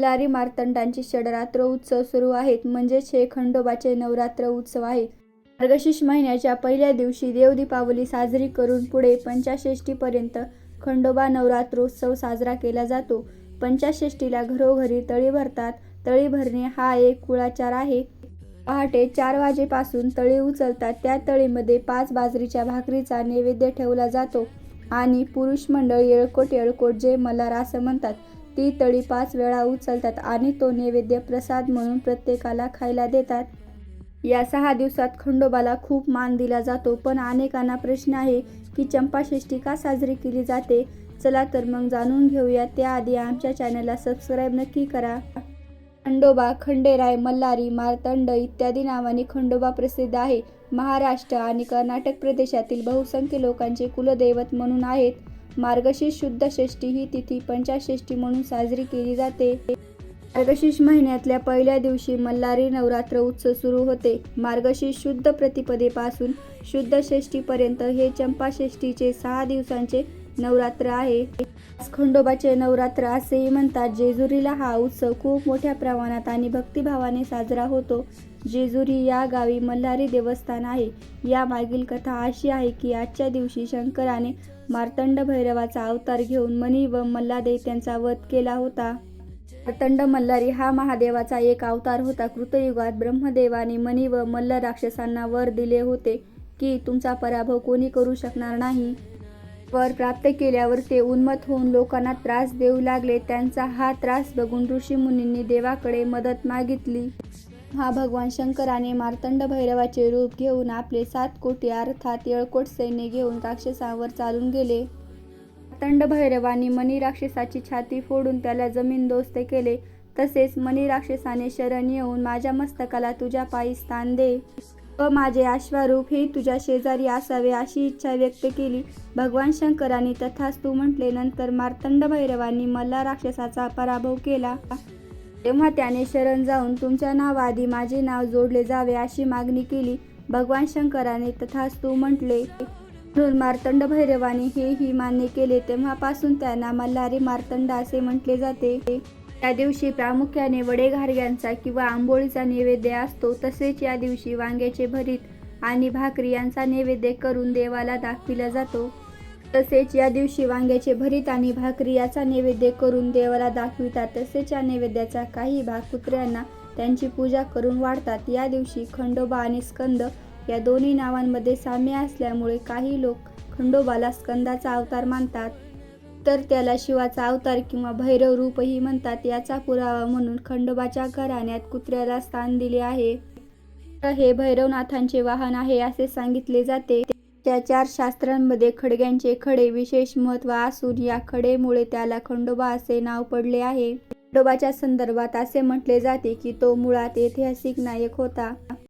लारी मार्तंडांचे षडरात्र उत्सव सुरू आहेत. म्हणजेच हे खंडोबाचे नवरात्र उत्सव आहे. मार्गशीर्ष महिन्याच्या पहिल्या दिवशी देव दीपावली साजरी करून पुढे पंचाषष्टीपर्यंत खंडोबा नवरात्रोत्सव साजरा केला जातो. पंचाषष्टीला घरोघरी तळी भरतात. तळी भरणे हा एक कुळाचार आहे. पहाटे चार वाजेपासून तळी उचलतात. त्या तळीमध्ये पाच बाजरीच्या भाकरीचा नैवेद्य ठेवला जातो. आणि पुरुष मंडळ येळकोट येळकोट जे मल्हार असं म्हणतात. ती तळी पाच वेळा उचलतात आणि तो नैवेद्य प्रसाद म्हणून प्रत्येकाला खायला देतात. या सहा दिवसात खंडोबाला खूप मान दिला जातो पण अनेकांना प्रश्न आहे की चंपाषष्ठी का साजरी केली जाते? चला तर मग जाणून घेऊया. त्याआधी आमच्या चॅनलला सबस्क्राईब नक्की करा. खंडोबा खंडेराय मल्हारी मार्तंड इत्यादी नावाने खंडोबा प्रसिद्ध आहे. महाराष्ट्र आणि कर्नाटक प्रदेशातील बहुसंख्य लोकांचे कुलदैवत म्हणून आहेत. मार्गशीर्ष शुद्ध षष्ठी ही तिथी पंचाषष्ठी म्हणून साजरी केली जाते. मार्गशीर्ष महिन्यातल्या पहिल्या दिवशी मल्हारी नवरात्र उत्सव सुरू होते. मार्गशीर्ष शुद्ध प्रतिपदेपासून शुद्ध षष्टीपर्यंत हे चंपाषष्ठीचे सहा दिवसांचे नवरात्र आहे. खंडोबाचे नवरात्र असेही म्हणतात. जेजुरीला हा उत्सव खूप मोठ्या प्रमाणात आणि भक्तिभावाने साजरा होतो. जेजुरी या गावी मल्हारी देवस्थान आहे. या मागील कथा अशी आहे की आजच्या दिवशी शंकराने मार्तंड भैरवाचा अवतार घेऊन मणी व मल्लादे त्यांचा वध केला होता. मार्तंड मल्हारी हा महादेवाचा एक अवतार होता. कृतयुगात ब्रह्मदेवाने मणी व मल्ल राक्षसांना वर दिले होते की तुमचा पराभव कोणी करू शकणार नाही? वर प्राप्त केल्यावर ते उन्मत होऊन लोकांना त्रास देऊ लागले. त्यांचा हा त्रास बघून ऋषीमुनींनी देवाकडे मदत मागितली. हा भगवान शंकराने मार्तंड भैरवाचे रूप घेऊन आपले सात कोटी अर्थात येळकोट सैन्य घेऊन राक्षसावर चालून गेले. मार्तंड भैरवाने मनी राक्षसाची छाती फोडून त्याला जमीनदोस्त केले. तसेच मनी राक्षसाने शरण येऊन माझ्या मस्तकाला तुझ्या पायी स्थान दे. व माझे अश्वारूप हे तुझ्या शेजारी असावे अशी इच्छा व्यक्त केली. भगवान शंकरांनी तथास्तू म्हटले नंतर मार्तंड भैरवांनी मल्ला राक्षसाचा पराभव केला. तेव्हा त्याने शरण जाऊन तुमच्या नावाआधी माझे नाव जोडले जावे अशी मागणी केली. भगवान शंकराने तथास्तू म्हटले म्हणून मार्तंड भैरवाने हेही मान्य केले. तेव्हापासून त्यांना मल्हारी मार्तंड असे म्हटले जाते. या दिवशी प्रामुख्याने वडेघारग्यांचा किंवा आंबोळीचा नैवेद्य असतो तसेच या दिवशी वांग्याचे भरीत आणि भाकरी यांचा नैवेद्य करून देवाला दाखविला जातो. तसेच या दिवशी वांग्याचे भरीत आणि भाकरी याचा नैवेद्य करून देवाला दाखवितात तसेच या नैवेद्याचा काही भाग कुत्र्यांना त्यांची पूजा करून वाढतात. या दिवशी खंडोबा आणि स्कंद या दोन्ही नावांमध्ये साम्य असल्यामुळे काही लोक खंडोबाला स्कंदाचा अवतार मानतात. तर त्याला शिवाचा अवतार किंवा भैरव रूपही म्हणतात याचा पुरावा म्हणून खंडोबाच्या घराण्यात कुत्र्याला स्थान दिले आहे. हे भैरवनाथांचे वाहन आहे असे सांगितले जाते. त्या चार शास्त्रांमध्ये खडग्यांचे खडे विशेष महत्त्व असून या खडेमुळे त्याला खंडोबा असे नाव पडले आहे. खंडोबाच्या संदर्भात असे म्हटले जाते की तो मुळात ऐतिहासिक नायक होता.